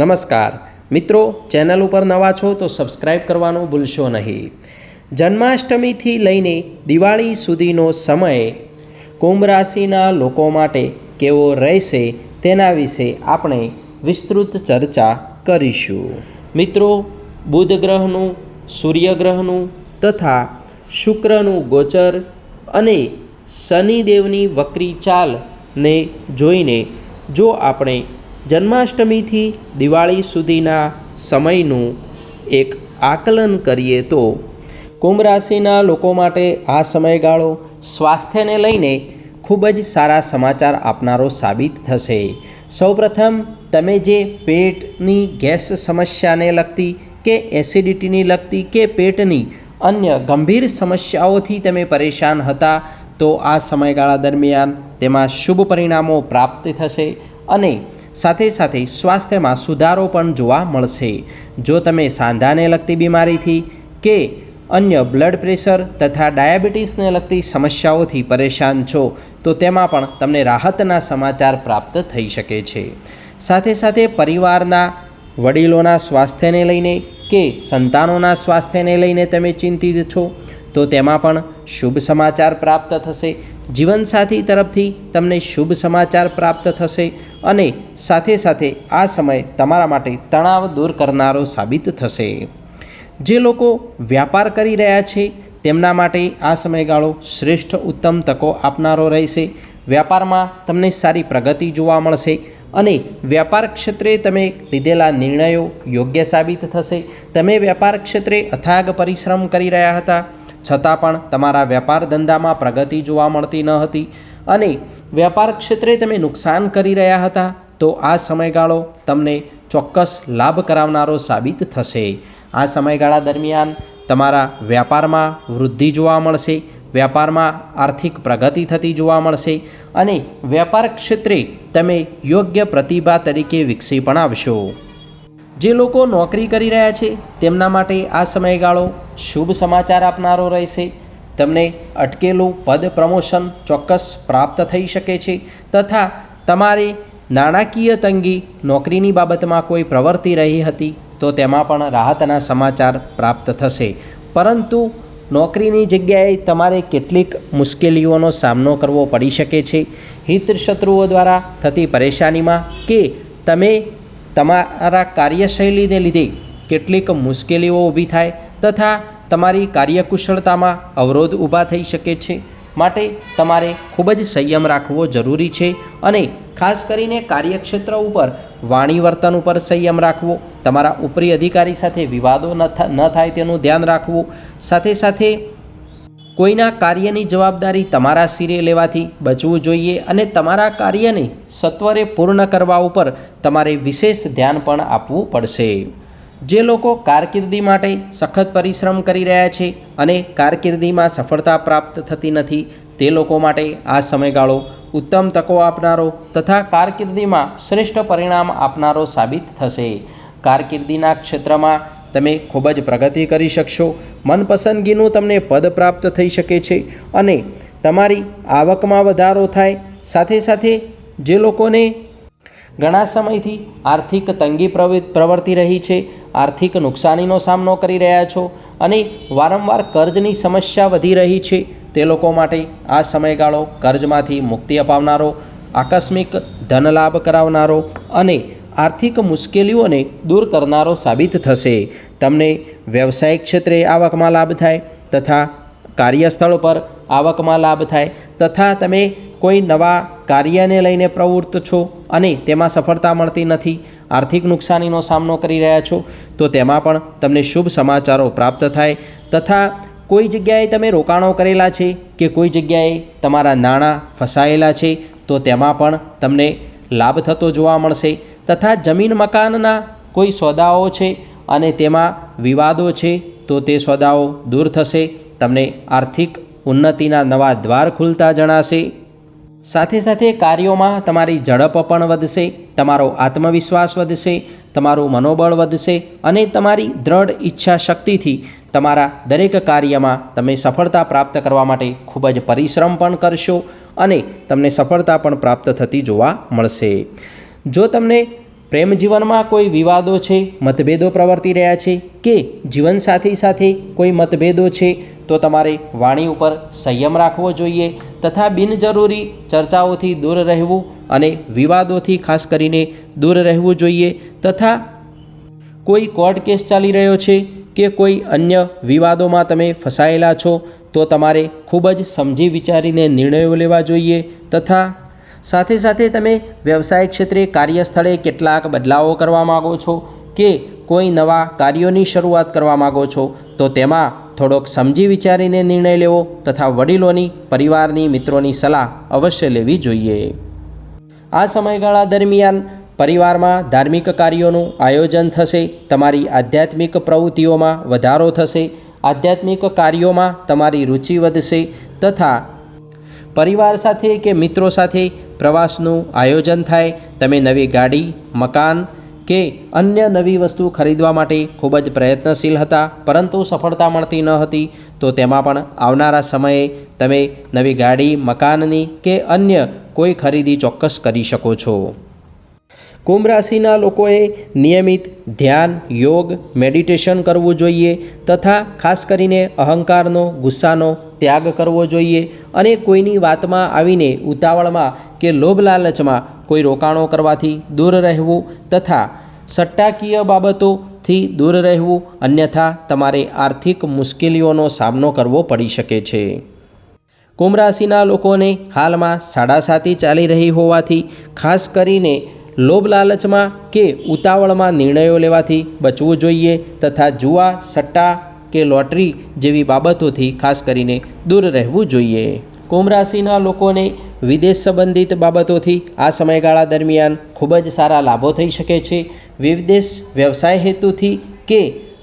નમસ્કાર. મિત્રો, ચેનલ ઉપર નવા છો તો સબસ્ક્રાઈબ કરવાનું ભૂલશો નહીં. જન્માષ્ટમીથી લઈને દિવાળી સુધીનો સમય કુંભ રાશિના લોકો માટે કેવો રહેશે તેના વિશે આપણે વિસ્તૃત ચર્ચા કરીશું. મિત્રો, બુધ ગ્રહનું સૂર્યગ્રહનું તથા શુક્રનું ગોચર અને શનિદેવની વક્રી ચાલને જોઈને જો આપણે જન્માષ્ટમીથી દિવાળી સુધીના સમયનું એક આકલન કરીએ તો કુંભ રાશિના લોકો માટે આ સમયગાળો સ્વાસ્થ્યને લઈને ખૂબ જ સારા સમાચાર આપનારો સાબિત થશે. સૌપ્રથમ, તમે જે પેટની ગેસ સમસ્યાને લગતી કે એસિડિટીની લગતી કે પેટની અન્ય ગંભીર સમસ્યાઓથી તમે પરેશાન હતા, તો આ સમયગાળા દરમિયાન તેમાં શુભ પરિણામો પ્રાપ્ત થશે અને સાથે સાથે સ્વાસ્થ્યમાં સુધારો પણ જોવા મળશે. જો તમે સાંધાને લગતી બીમારીથી કે અન્ય બ્લડ પ્રેશર તથા ડાયાબિટીસને લગતી સમસ્યાઓથી પરેશાન છો, તો તેમાં પણ તમને રાહતના સમાચાર પ્રાપ્ત થઈ શકે છે. સાથે સાથે પરિવારના વડીલોના સ્વાસ્થ્યને લઈને કે સંતાનોના સ્વાસ્થ્યને લઈને તમે ચિંતિત છો, તો તેમાં પણ શુભ સમાચાર પ્રાપ્ત થશે. જીવનસાથી તરફથી તમને શુભ સમાચાર પ્રાપ્ત થશે. અને સાથે સાથે આ સમય તમારા માટે તણાવ દૂર કરનારો સાબિત થશે. જે લોકો વ્યાપાર કરી રહ્યા છે, તેમના માટે આ સમયગાળો શ્રેષ્ઠ ઉત્તમ તકો આપનારો રહેશે. વ્યાપારમાં તમને સારી પ્રગતિ જોવા મળશે અને વ્યાપાર ક્ષેત્રે તમે લીધેલા નિર્ણયો યોગ્ય સાબિત થશે. તમે વ્યાપાર ક્ષેત્રે અથાગ પરિશ્રમ કરી રહ્યા હતા. છતાં પણ તમારા વ્યાપાર ધંધામાં પ્રગતિ જોવા મળતી ન હતી. અને વ્યાપાર ક્ષેત્રે તમે નુકસાન કરી રહ્યા હતા, તો આ સમયગાળો તમને ચોક્કસ લાભ કરાવનારો સાબિત થશે. આ સમયગાળા દરમિયાન તમારા વ્યાપારમાં વૃદ્ધિ જોવા મળશે, વ્યાપારમાં આર્થિક પ્રગતિ થતી જોવા મળશે અને વ્યાપાર ક્ષેત્રે તમે યોગ્ય પ્રતિભા તરીકે વિકસી પણ આવશો. જે લોકો નોકરી કરી રહ્યા છે, તેમના માટે આ સમયગાળો શુભ સમાચાર આપનારો રહેશે. તમને અટકેલું પદ પ્રમોશન ચોક્કસ પ્રાપ્ત થઈ શકે છે તથા તમારે નાણાકીય તંગી નોકરીની બાબતમાં કોઈ પ્રવૃત્તિ રહી હતી તો તેમાં પણ રાહતના સમાચાર પ્રાપ્ત થશે. પરંતુ નોકરીની જગ્યાએ તમારે કેટલીક મુશ્કેલીઓનો સામનો કરવો પડી શકે છે. હિત શત્રુઓ દ્વારા થતી પરેશાનીમાં કે તમે તમારા કાર્યશૈલીને લીધે કેટલીક મુશ્કેલીઓ ઊભી થાય તથા તમારી કાર્યકુશળતામાં અવરોધ ઊભા થઈ શકે છે. માટે તમારે ખૂબ જ સંયમ રાખવો જરૂરી છે અને ખાસ કરીને કાર્યક્ષેત્ર ઉપર, વાણી વર્તન ઉપર સંયમ રાખવો. તમારા ઉપરી અધિકારી સાથે વિવાદો ન થાય તેનું ધ્યાન રાખવું. સાથે સાથે કોઈના કાર્યની જવાબદારી તમારા સિરે લેવાથી બચવું જોઈએ અને તમારા કાર્યને સત્વરે પૂર્ણ કરવા ઉપર તમારે વિશેષ ધ્યાન પણ આપવું પડશે. જે લોકો કારકિર્દી માટે સખત પરિશ્રમ કરી રહ્યા છે અને કારકિર્દીમાં સફળતા પ્રાપ્ત થતી નથી, તે લોકો માટે આ સમયગાળો ઉત્તમ તકો આપનારો તથા કારકિર્દીમાં શ્રેષ્ઠ પરિણામ આપનારો સાબિત થશે. કારકિર્દીના ક્ષેત્રમાં તમે ખૂબ જ પ્રગતિ કરી શકશો, મનપસંદગીનું તમને પદ પ્રાપ્ત થઈ શકે છે અને તમારી આવકમાં વધારો થાય, સાથે સાથે જે લોકોને ઘણા સમયથી આર્થિક તંગી પ્રવૃ- પ્રવર્તી રહી છે. આર્થિક નુકસાનીનો સામનો કરી રહ્યા છો અને વારંવાર કર્જની સમસ્યા વધી રહી છે. તે લોકો માટે આ સમયગાળો કર્જમાંથી મુક્તિ અપાવનારો, આકસ્મિક ધનલાભ કરાવનારો અને આર્થિક મુશ્કેલીઓને દૂર કરનારો સાબિત થશે. તમને વ્યવસાયિક ક્ષેત્રે આવકમાં લાભ થાય તથા કાર્યસ્થળ પર આવકમાં લાભ થાય. તથા તમે કોઈ નવા કાર્યને લઈને પ્રવૃત્ત છો અને તેમાં સફળતા મળતી નથી, આર્થિક નુકસાનીનો સામનો કરી રહ્યા છો, તો તેમાં પણ તમને શુભ સમાચારો પ્રાપ્ત થાય. તથા કોઈ જગ્યાએ તમે રોકાણો કરેલા છે કે કોઈ જગ્યાએ તમારા નાણાં ફસાયેલા છે, તો તેમાં પણ તમને લાભ થતો જોવા મળશે. તથા જમીન મકાનના કોઈ સોદાઓ છે અને તેમાં વિવાદો છે, તો તે સોદાઓ દૂર થશે. તમને આર્થિક ઉન્નતિના નવા દ્વાર ખુલતા જણાશે. સાથે સાથે કાર્યોમાં તમારી ઝડપ પણ વધશે, તમારો આત્મવિશ્વાસ વધશે, તમારું મનોબળ વધશે અને તમારી દ્રઢ ઈચ્છા શક્તિથી તમારા દરેક કાર્યમાં તમે સફળતા પ્રાપ્ત કરવા માટે ખૂબ જ પરિશ્રમ પણ કરશો અને તમને સફળતા પણ પ્રાપ્ત થતી જોવા મળશે. જો તમને પ્રેમ જીવનમાં કોઈ વિવાદો છે, મતભેદો પ્રવર્તી રહ્યા છે કે જીવનસાથી સાથે કોઈ મતભેદો છે, તો તમારે વાણી ઉપર સંયમ રાખવો જોઈએ તથા બિનજરૂરી ચર્ચાઓથી દૂર રહેવું અને વિવાદોથી ખાસ કરીને દૂર રહેવું જોઈએ તથા કોઈ કોર્ટ કેસ ચાલી રહ્યો છે કે કોઈ અન્ય વિવાદોમાં તમે ફસાયેલા છો, તો તમારે ખૂબ જ સમજી વિચારીને નિર્ણયો લેવા જોઈએ તથા સાથે સાથે તમે વ્યવસાય ક્ષેત્રે કાર્યસ્થળે કેટલાક બદલાવો કરવા માગો છો કે કોઈ નવા કાર્યોની શરૂઆત કરવા માગો છો, તો તેમાં થોડોક સમજી વિચારીને નિર્ણય લેવો તથા વડીલોની, પરિવારની મિત્રોની સલાહ અવશ્ય લેવી જોઈએ. આ સમયગાળા દરમિયાન પરિવારમાં ધાર્મિક કાર્યોનું આયોજન થશે, તમારી આધ્યાત્મિક પ્રવૃત્તિઓમાં વધારો થશે, આધ્યાત્મિક કાર્યોમાં તમારી રુચિ વધશે તથા પરિવાર સાથે કે મિત્રો સાથે પ્રવાસનું આયોજન થાય, તમે નવી ગાડી, મકાન કે અન્ય નવી વસ્તુ ખરીદવા માટે ખૂબ જ પ્રયત્નશીલ હતા, પરંતુ સફળતા મળતી ન હતી, તો તેમાં પણ આવનારા સમયે તમે નવી ગાડી, મકાનની કે અન્ય કોઈ ખરીદી ચોક્કસ કરી શકો છો. કુંભ રાશિના લોકોએ નિયમિત ધ્યાન, યોગ, મેડિટેશન કરવું જોઈએ, તથા ખાસ કરીને અહંકારનો, ગુસ્સાનો ત્યાગ કરવો જોઈએ અને કોઈની વાતમાં આવીને ઉતાવળમાં કે લોભ લાલચમાં કોઈ રોકાણો કરવાથી દૂર રહેવું તથા સટ્ટાકીય બાબતોથી દૂર રહેવું અન્યથા તમારે આર્થિક મુશ્કેલીઓનો સામનો કરવો પડી શકે છે. કુંભ રાશિના લોકોને હાલમાં સાડાસાતી ચાલી રહી હોવાથી, ખાસ કરીને લોભ લાલચમાં કે ઉતાવળમાં નિર્ણયો લેવાથી બચવું જોઈએ તથા જુઆ, સટ્ટા કે લોટરી જેવી બાબતોથી ખાસ કરીને દૂર રહેવું જોઈએ. કુંભ રાશિના લોકોને વિદેશ સંબંધિત બાબતોથી આ સમયગાળા દરમિયાન ખૂબ જ સારા લાભો થઈ શકે છે. વિદેશ વ્યવસાય હેતુથી કે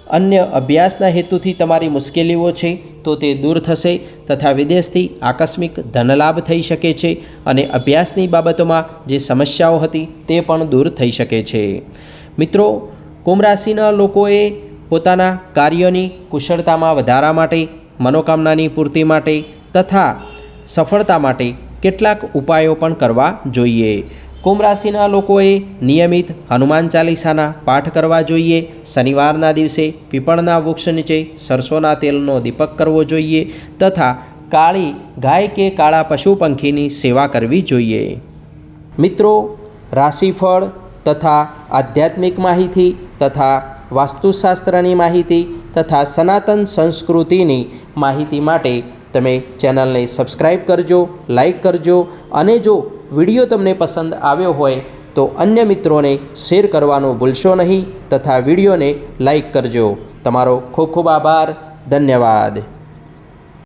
અન્ય અભ્યાસના હેતુથી તમારી મુશ્કેલીઓ છે તો તે દૂર થશે તથા વિદેશથી આકસ્મિક ધનલાભ થઈ શકે છે અને અભ્યાસની બાબતોમાં જે સમસ્યાઓ હતી તે પણ દૂર થઈ શકે છે. મિત્રો કુંભ રાશિના લોકોએ પોતાના કાર્યોની કુશળતામાં વધારા માટે, મનોકામનાની પૂર્તિ માટે તથા સફળતા માટે કેટલાક ઉપાયો પણ કરવા જોઈએ. કુંભ રાશિના લોકોએ નિયમિત હનુમાન ચાલીસાના પાઠ કરવા જોઈએ. શનિવારના દિવસે પીપળના વૃક્ષ નીચે સરસોના તેલનો દીપક કરવો જોઈએ તથા કાળી ગાય કે કાળા પશુ પંખીની સેવા કરવી જોઈએ. મિત્રો, રાશિફળ તથા આધ્યાત્મિક માહિતી તથા વાસ્તુશાસ્ત્રની માહિતી તથા સનાતન સંસ્કૃતિની માહિતી માટે તમે ચેનલને સબસ્ક્રાઈબ કરજો લાઈક કરજો અને જો વીડિયો તમને પસંદ આવ્યો હોય તો અન્ય મિત્રોને શેર કરવાનું ભૂલશો નહીં તથા વિડીયોને લાઈક કરજો. તમારો ખૂબ ખૂબ આભાર. ધન્યવાદ.